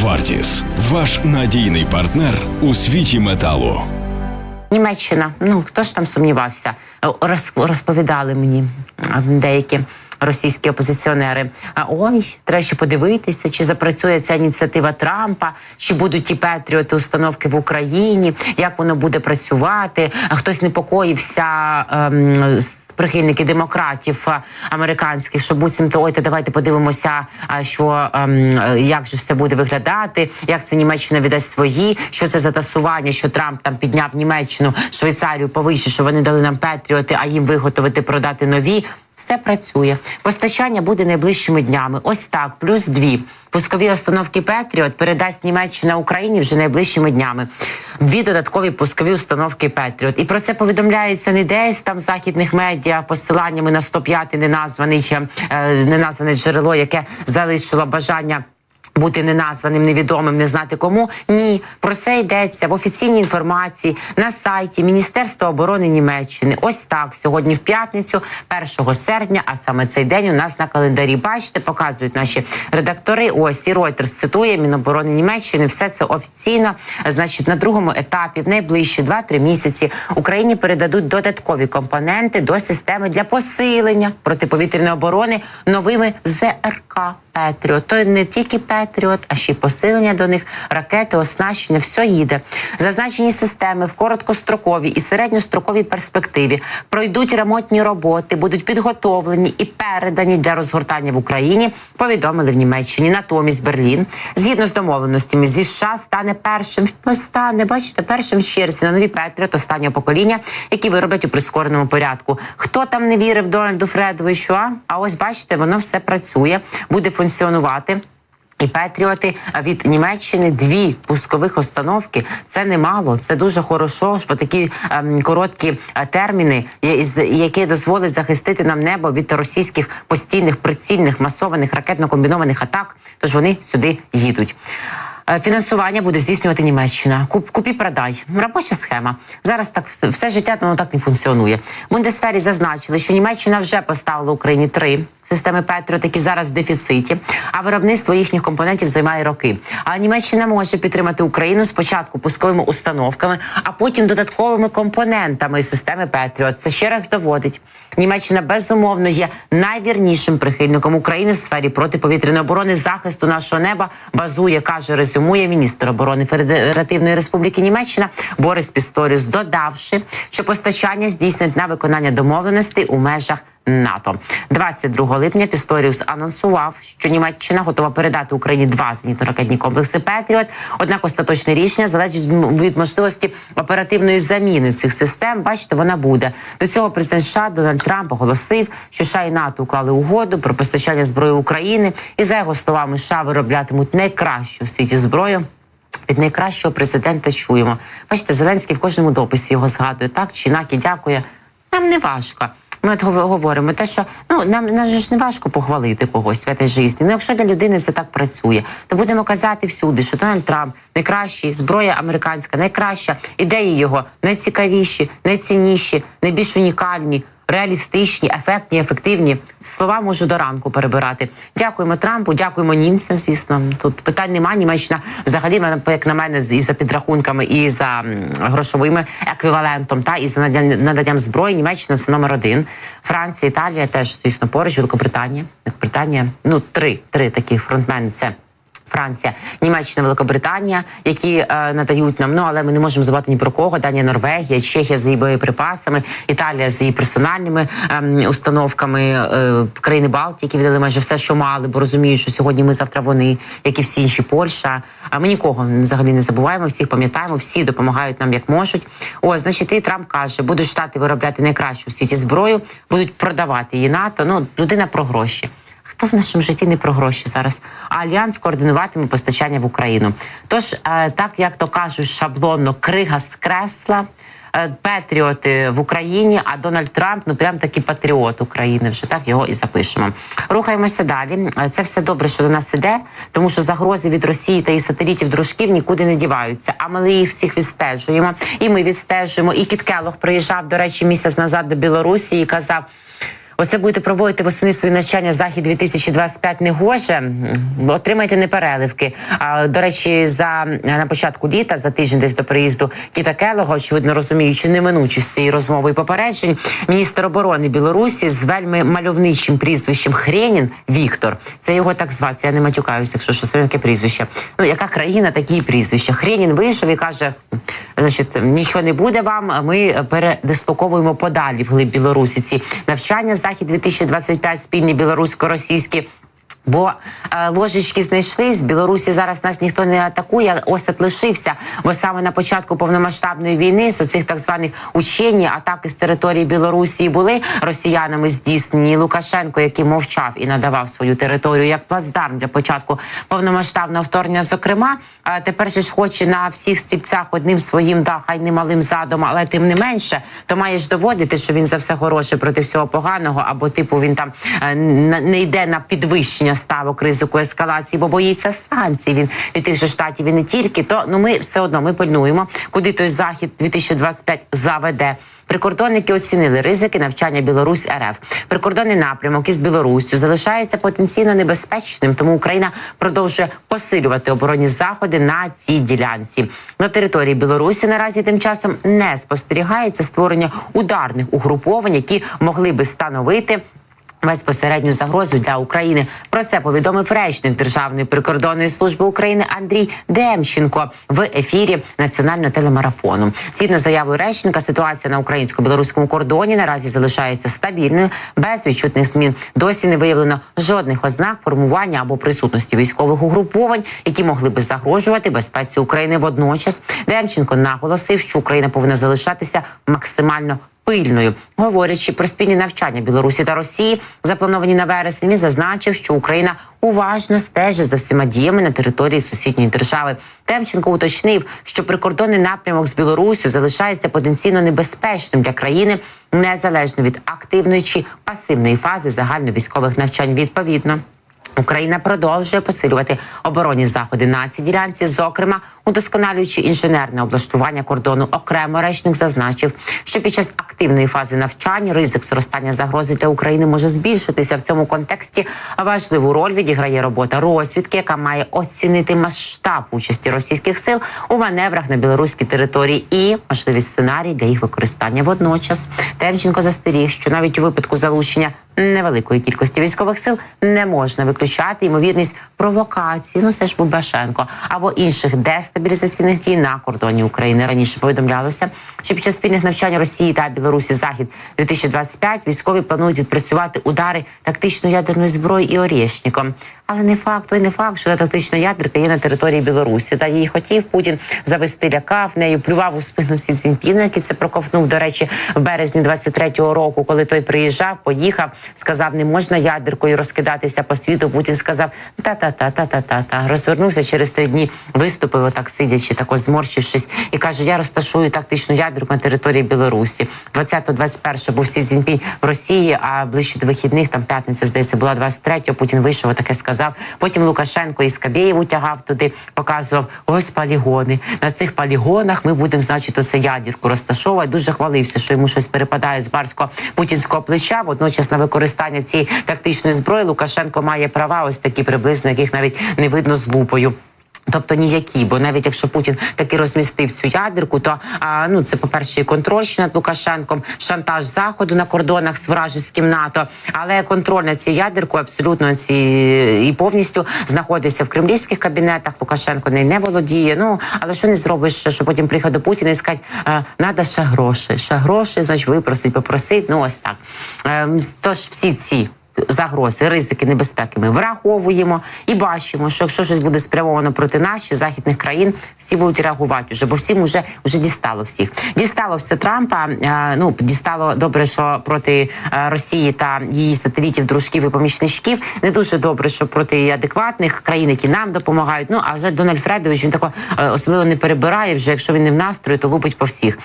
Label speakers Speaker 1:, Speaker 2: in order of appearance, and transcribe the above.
Speaker 1: Вартіс ваш надійний партнер у світі металу.
Speaker 2: Німеччина, ну хто ж там сумнівався? Е, розповідали мені деякі російські опозиціонери. А ой, треба ще подивитися, чи запрацює ця ініціатива Трампа, чи будуть ті петріоти установки в Україні, як воно буде працювати. Хтось непокоївся ем, прихильники демократів е, американських, що буцімто ой, та давайте подивимося, що ем, як же це буде виглядати, як це Німеччина віддасть свої, що це за тасування, що Трамп там підняв Німеччину, Швейцарію повище, що вони дали нам петріоти, а їм виготовити продати нові. Все працює. Постачання буде найближчими днями. Ось так, плюс дві. Пускові установки Петріот передасть Німеччина Україні вже найближчими днями. Дві додаткові пускові установки Петріот. І про це повідомляється не десь там в західних медіа посиланнями на 105 неназваний, е, неназване джерело, яке залишило бажання. Бути неназваним, невідомим, не знати кому. Ні, про це йдеться в офіційній інформації на сайті Міністерства оборони Німеччини. Ось так сьогодні в п'ятницю, 1 серпня, а саме цей день у нас на календарі. Бачите, показують наші редактори. Ось і Reuters цитує Міноборони Німеччини. Все це офіційно. Значить, на другому етапі, в найближчі 2-3 місяці, Україні передадуть додаткові компоненти до системи для посилення протиповітряної оборони новими ЗРК. Петріот. То не тільки Петріот, а ще й посилення до них, ракети, оснащення, все їде. Зазначені системи в короткостроковій і середньостроковій перспективі пройдуть ремонтні роботи, будуть підготовлені і передані для розгортання в Україні. Повідомили в Німеччині. Натомість Берлін, згідно з домовленостями зі США, стане першим стане, бачите, першим в черзі на нові Петріот останнього покоління, які вироблять у прискореному порядку. Хто там не вірив Дональду Фредовичу? А, а ось бачите, воно все працює, буде функціонувати. І Петріоти від Німеччини дві пускових установки. Це немало, це дуже хорошо. Що такі ем, короткі е, терміни, які дозволять захистити нам небо від російських постійних прицільних масованих ракетно-комбінованих атак. Тож вони сюди їдуть. Е, Фінансування буде здійснювати Німеччина. Куп, купі продай. Робоча схема. Зараз так все- життя воно так не функціонує. В Бундесфері зазначили, що Німеччина вже поставила Україні три системи Петріот, які зараз в дефіциті, а виробництво їхніх компонентів займає роки. Але Німеччина може підтримати Україну спочатку пусковими установками, а потім додатковими компонентами системи Петріот. Це ще раз доводить. Німеччина безумовно є найвірнішим прихильником України в сфері протиповітряної оборони захисту нашого неба. Базує, каже, резюмує міністр оборони Федеративної Республіки Німеччина Борис Пісторіус, додавши, що постачання здійснить на виконання домовленостей у межах. НАТО 22 липня Пісторіус анонсував, що Німеччина готова передати Україні два зенітно-ракетні комплекси Петріот. Однак остаточне рішення залежить від можливості оперативної заміни цих систем. Бачите, вона буде до цього. Президент США Дональд Трамп оголосив, що США і НАТО уклали угоду про постачання зброї України, і за його словами, США вироблятимуть найкращу в світі зброю. Від найкращого президента чуємо. Бачите, Зеленський в кожному дописі його згадує так чи інакше дякує. Нам не важко. Ми от говоримо те, що ну нам, нам ж не важко похвалити когось в цій житті. Ну якщо для людини це так працює, то будемо казати всюди, що Дональд Трамп найкращий, зброя американська, найкраща, ідеї його найцікавіші, найцінніші, найбільш унікальні. Реалістичні, ефектні, ефективні слова можу до ранку перебирати. Дякуємо Трампу, дякуємо німцям. Звісно, тут питань немає. Німеччина взагалі як на мене, і за підрахунками, і за грошовими еквівалентом, та і за наданням, зброї. Німеччина це номер один. Франція, Італія теж, звісно, поруч. Великобританія. Великобританія, ну три, три таких фронтмени. Це Франція, Німеччина, Великобританія, які е, надають нам. Ну але ми не можемо забувати ні про кого. Данія, Норвегія, Чехія з її боєприпасами, Італія з її персональними ем, установками, е, країни Балтії, які віддали майже все, що мали, бо розуміють, що сьогодні ми завтра вони, як і всі інші Польща. А ми нікого взагалі не забуваємо. Всіх пам'ятаємо, всі допомагають нам як можуть. Ось, значить, і Трамп каже, будуть штати виробляти найкращу у світі зброю, будуть продавати її НАТО. Ну людина про гроші. Хто в нашому житті не про гроші зараз? А альянс координуватиме постачання в Україну. Тож, е, так як то кажуть, шаблонно крига з кресла. е, Петріоти в Україні, а Дональд Трамп ну прям такий патріот України. Вже так його і запишемо. Рухаємося далі. Е, Це все добре, що до нас іде, тому що загрози від Росії та її сателітів дружків нікуди не діваються. А ми їх всіх відстежуємо, і ми відстежуємо. І Кіт Келох приїжджав, до речі, місяць назад до Білорусі і казав. Оце будете проводити восени свої навчання захід 2025 не гоже. Отримайте непереливки. А до речі, за на початку літа, за тиждень десь до приїзду Кіта Келого, очевидно розуміючи неминучість цієї розмови і попереджень, міністр оборони Білорусі з вельми мальовничим прізвищем Хренін Віктор. Це його так звати. Я не матюкаюся, якщо що це таке прізвище. Ну яка країна, такі прізвища. Хренін вийшов і каже: значить, нічого не буде вам. Ми передислоковуємо подалі в глиб Білорусі ці навчання захід 2025 спільні білорусько-російські. Бо е, ложечки знайшли з Білорусі. Зараз нас ніхто не атакує. Осад лишився. Бо саме на початку повномасштабної війни з оцих так званих учені атаки з території Білорусі були росіянами здійснені. Лукашенко, який мовчав і надавав свою територію як плацдарм для початку повномасштабного вторгнення. Зокрема, е, тепер же ж хоче на всіх стільцях одним своїм да, хай не малим задом, але тим не менше, то маєш доводити, що він за все хороше проти всього поганого, або типу він там е, не йде на підвищення ставок ризику ескалації, бо боїться санкцій. Він від тих же штатів і не тільки. То ну ми все одно ми пильнуємо, куди той захід 2025 заведе. Прикордонники оцінили ризики навчання Білорусь РФ. Прикордонний напрямок із Білоруссю залишається потенційно небезпечним, тому Україна продовжує посилювати оборонні заходи на цій ділянці. На території Білорусі наразі тим часом не спостерігається створення ударних угруповань, які могли би становити безпосередню загрозу для України. Про це повідомив речник Державної прикордонної служби України Андрій Демченко в ефірі національного телемарафону. Згідно з заявою речника, ситуація на українсько-білоруському кордоні наразі залишається стабільною, без відчутних змін. Досі не виявлено жодних ознак формування або присутності військових угруповань, які могли би загрожувати безпеці України. Водночас Демченко наголосив, що Україна повинна залишатися максимально пильною, говорячи про спільні навчання Білорусі та Росії, заплановані на вересень, він зазначив, що Україна уважно стежить за всіма діями на території сусідньої держави. Темченко уточнив, що прикордонний напрямок з Білоруссю залишається потенційно небезпечним для країни незалежно від активної чи пасивної фази загальновійськових навчань. Відповідно. Україна продовжує посилювати оборонні заходи на цій ділянці, зокрема удосконалюючи інженерне облаштування кордону. Окремо речник зазначив, що під час активної фази навчань ризик зростання загрози для України може збільшитися. В цьому контексті важливу роль відіграє робота розвідки, яка має оцінити масштаб участі російських сил у маневрах на білоруській території і можливість сценарій для їх використання. Водночас Темченко застеріг, що навіть у випадку залучення невеликої кількості військових сил не можна виключати ймовірність провокації. Ну це ж Бубашенко або інших дестабілізаційних дій на кордоні України. Раніше повідомлялося, що під час спільних навчань Росії та Білорусі Захід 2025 військові планують відпрацювати удари тактичної ядерної зброї і орєшніком. Але не факт, той не факт, що та тактична ядерка є на території Білорусі. Та її хотів Путін завести, лякав нею, плював у спину Сі Цзіньпіна, який це проковтнув, до речі, в березні 23-го року, коли той приїжджав, поїхав, сказав, не можна ядеркою розкидатися по світу. Путін сказав та-та-та-та-та-та-та. Розвернувся через три дні, виступив отак сидячи, тако зморщившись, і каже: Я розташую тактичну ядерку на території Білорусі. 20-21 був Сі Цзіньпінь в Росії, а ближче до вихідних, там п'ятниця, здається, була 23-го, Путін вийшов, таке сказав. Потім Лукашенко із Скабєєву тягав туди, показував ось полігони. На цих полігонах ми будемо, значить, оце ядірку розташовувати. Дуже хвалився, що йому щось перепадає з барського путінського плеча. Водночас на використання цієї тактичної зброї Лукашенко має права, ось такі приблизно, яких навіть не видно з лупою. Тобто ніякі, бо навіть якщо Путін таки розмістив цю ядерку, то а, ну це по перше і контроль над Лукашенком, шантаж заходу на кордонах з вражеським НАТО, але контроль над цією ядеркою абсолютно ці і повністю знаходиться в кремлівських кабінетах. Лукашенко нею не володіє. Ну але що не зробиш, що потім приїхати до Путіна і сказати, треба ще гроші, ще гроші, значить випросить, попросить. Ну ось так. Ем, Тож всі ці загрози, ризики, небезпеки ми враховуємо і бачимо, що якщо щось буде спрямовано проти чи західних країн, всі будуть реагувати вже, бо всім вже вже дістало всіх. Дістало все Трампа. е, Ну дістало добре, що проти е, Росії та її сателітів, дружків і помічничків. Не дуже добре, що проти адекватних країн, які нам допомагають. Ну а вже Дональд Фредович він тако е, особливо не перебирає. Вже якщо він не в настрої, то лупить по всіх.